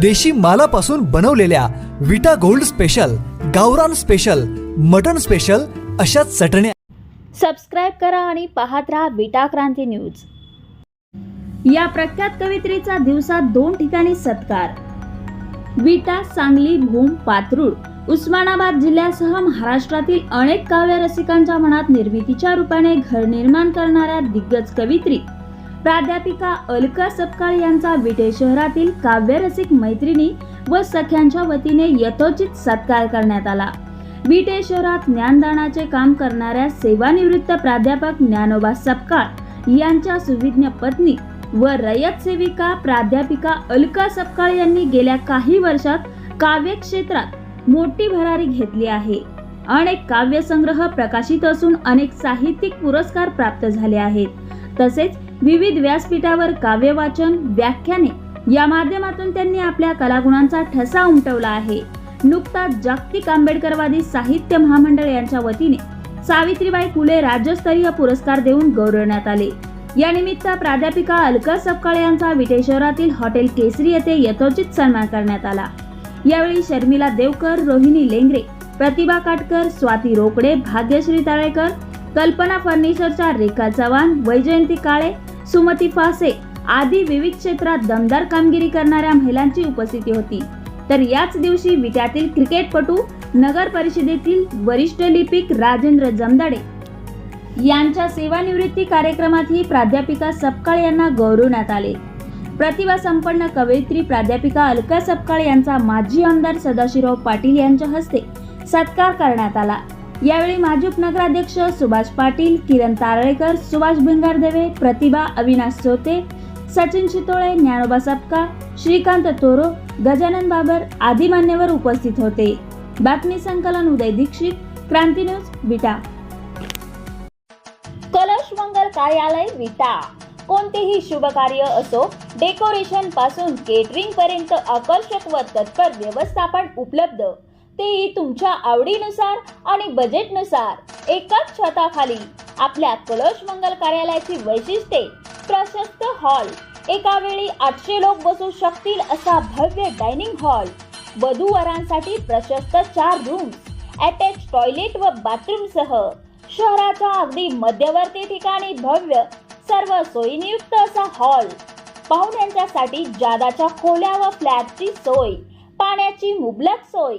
देशी मालापासून बनवलेल्या विटा गोल्ड स्पेशल गावरान स्पेशल मटन स्पेशल अशा चटण्या सबस्क्राईब करा आणि पाहत राहा विटा क्रांती न्यूज. या प्रख्यात कवित्रीचा दिवसात दोन ठिकाणी सत्कार. विटा सांगली भूम पात्रूड उस्मानाबाद जिल्ह्यासह महाराष्ट्रातील अनेक काव्य रसिकांच्या मनात निर्मितीच्या रूपाने घर निर्माण करणाऱ्या दिग्गज कवित्री प्राध्यापिका अलका सपकाळ यांचा विटे शहरातील काव्यरसिक मैत्रिणी व सख्यांच्या वतीने यथोचित सत्कार करण्यात आला. विटे शहरात ज्ञानदानाचे काम करणाऱ्या सेवानिवृत्त प्राध्यापक ज्ञानोबा सपकाळ यांच्या सुविज्ञ पत्नी व रयत सेविका प्राध्यापिका अलका सपकाळ यांनी गेल्या काही वर्षात काव्य क्षेत्रात मोठी भरारी घेतली आहे. अनेक काव्यसंग्रह प्रकाशित असून अनेक साहित्यिक पुरस्कार प्राप्त झाले आहेत. तसेच विविध व्यासपीठावर काव्य वाचन व्याख्याने या माध्यमातून त्यांनी आपल्या कलागुणांचा ठसा उमटवला आहे. नुकताच जागतिक आंबेडकरवादी साहित्य महामंडळ यांच्या वतीने सावित्रीबाई फुले राज्यस्तरीय पुरस्कार देऊन गौरवण्यात आले. या निमित्त प्राध्यापिका अलका सपकाळे यांचा विटे शहरातील हॉटेल केसरी येथे यथोचित सन्मान करण्यात आला. यावेळी शर्मिला देवकर रोहिणी लेंगरे प्रतिभा काटकर स्वाती रोकडे भाग्यश्री ताळेकर कल्पना फर्निचरच्या रेखा चव्हाण वैजयंती काळे सुमती फासे आदी विविध क्षेत्रात दमदार कामगिरी करणाऱ्या महिलांची उपस्थिती होती. तर याच दिवशी विट्यातील क्रिकेटपटू नगर परिषदेतील वरिष्ठ लिपिक राजेंद्र जमदाडे यांच्या सेवानिवृत्ती कार्यक्रमातही प्राध्यापिका सपकाळ यांना गौरवण्यात आले. प्रतिभा संपन्न कवयित्री प्राध्यापिका अलका सपकाळ यांचा माजी आमदार सदाशिवराव पाटील यांच्या हस्ते सत्कार करण्यात आला. यावेळी माजी उपनगराध्यक्ष सुभाष पाटील किरण तारळेकर सुभाष भिंगारदेवे प्रतिभा अविनाश सोते सचिन शितोळे ज्ञानोबा सपका श्रीकांत तोरो गजानन बाबर आदी मान्यवर उपस्थित होते. बातमी संकलन उदय दीक्षित क्रांती न्यूज विटा. कलश मंगल कार्यालय विटा. कोणतेही शुभ कार्य असो डेकोरेशनपासून केटरिंग पर्यंत आकर्षक व तत्पर व्यवस्थापन उपलब्ध. तेही तुमच्या आवडीनुसार आणि बजेटनुसार एकाच छताखाली आपल्या कलश मंगल कार्यालयाची वैशिष्ट्ये प्रशस्त हॉल एका वेळी आठशे लोक बसू शकतील असा भव्य डायनिंग हॉल वधूवरांसाठी प्रशस्त चार रूम्स अटॅच टॉयलेट व बाथरूम सह शहराच्या अगदी मध्यवर्ती ठिकाणी भव्य सर्व सोयीनियुक्त असा हॉल पाहुण्यांच्यासाठी जादाच्या खोल्या व फ्लॅटची सोय पाण्याची मुबलक सोय